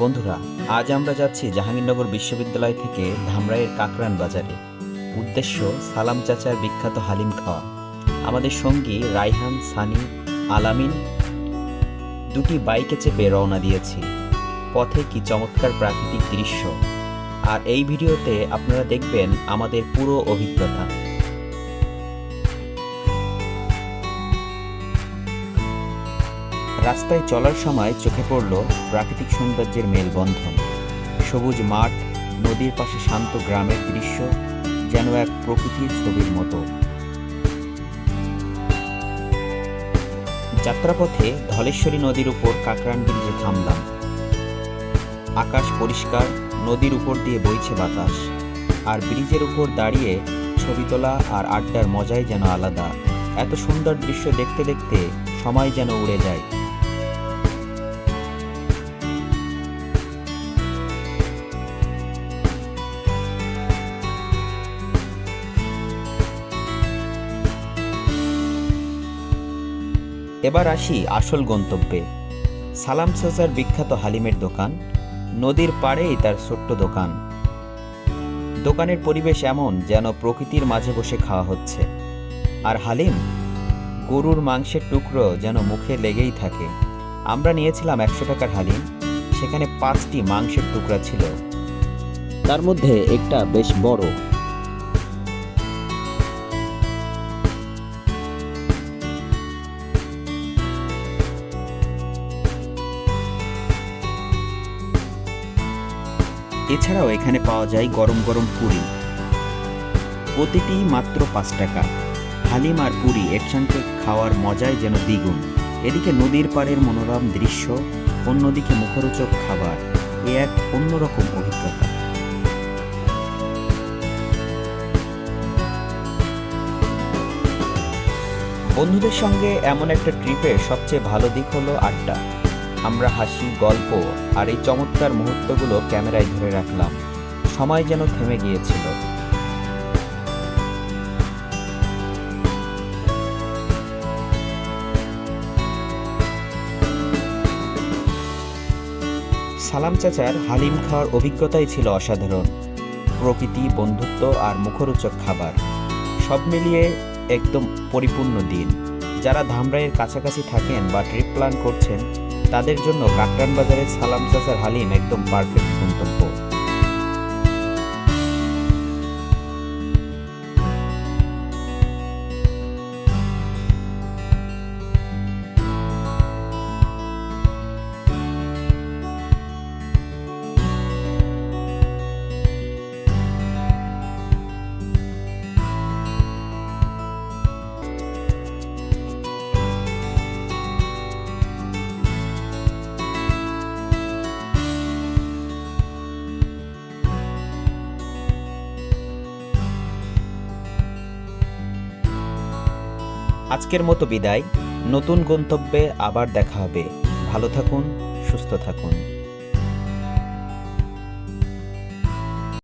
বন্ধুরা, আজ আমরা যাচ্ছি জাহাঙ্গীরনগর বিশ্ববিদ্যালয় থেকে ধামরাইয়ের কাকরান বাজারে। উদ্দেশ্য, সালাম চাচার বিখ্যাত হালিম খাওয়া। আমাদের সঙ্গী রাইহান, সানি, আলামিন দুটি বাইকে চেপে রওনা দিয়েছি। পথে কি চমৎকার প্রাকৃতিক দৃশ্য। আর এই ভিডিওতে আপনারা দেখবেন আমাদের পুরো অভিজ্ঞতা। রাস্তায় চলার সময় চোখে পড়ল প্রাকৃতিক সৌন্দর্যের মেলবন্ধন। সবুজ মাঠ, নদীর পাশে শান্ত গ্রামের দৃশ্য, যেন এক প্রকৃতির ছবির মতো। যাত্রাপথে ধলেশ্বরী নদীর উপর কাকরান ব্রিজে থামলাম। আকাশ পরিষ্কার, নদীর উপর দিয়ে বইছে বাতাস, আর ব্রিজের উপর দাঁড়িয়ে ছবি তোলা আর আড্ডার মজাই যেন আলাদা। এত সুন্দর দৃশ্য দেখতে দেখতে সময় যেন উড়ে যায়। এবার আসি আসল গন্তব্যে। সালাম সাজার বিখ্যাত হালিমের দোকান, নদীর পাড়েই তার ছোট্ট দোকান। দোকানের পরিবেশ এমন যেন প্রকৃতির মাঝে বসে খাওয়া হচ্ছে। আর হালিম, গরুর মাংসের টুকরো যেন মুখে লেগেই থাকে। আমরা নিয়েছিলাম একশো টাকার হালিম, সেখানে পাঁচটি মাংসের টুকরা ছিল। তার মধ্যে একটা বেশ বড়। এছাড়াও এখানে পাওয়া যায় গরম গরম পুরি। প্রতিটি মাত্র পাঁচ টাকা। হালিম আর পুরি একসঙ্গে খাওয়ার মজাই যেন দ্বিগুণ। এদিকে নদীর পাড়ের মনোরম দৃশ্য, অন্যদিকে মুখরোচক খাবার। এ এক অন্যরকম অভিজ্ঞতা। বন্ধুদের সঙ্গে এমন একটা ট্রিপের সবচেয়ে ভালো দিক হলো আড্ডা। আমরা হাসি, গল্প আর এই চমৎকার মুহূর্তগুলো ক্যামেরায় ধরে রাখলাম। সময় যেন থেমে গিয়েছিল। সালাম চাচার হালিম খাওয়ার অভিজ্ঞতাই ছিল অসাধারণ। প্রকৃতি, বন্ধুত্ব আর মুখরোচক খাবার। সব মিলিয়ে একদম পরিপূর্ণ দিন। যারা ধামরাইয়ের কাছাকাছি থাকেন বা ট্রিপ প্ল্যান করছেন তাদের জন্য কাকরান বাজারের সালাম চাচার হালিম একদম পারফেক্ট গন্তব্য আজকের মতো বিদায়। নতুন গন্তব্যে আবার দেখা হবে। ভালো থাকুন সুস্থ থাকুন।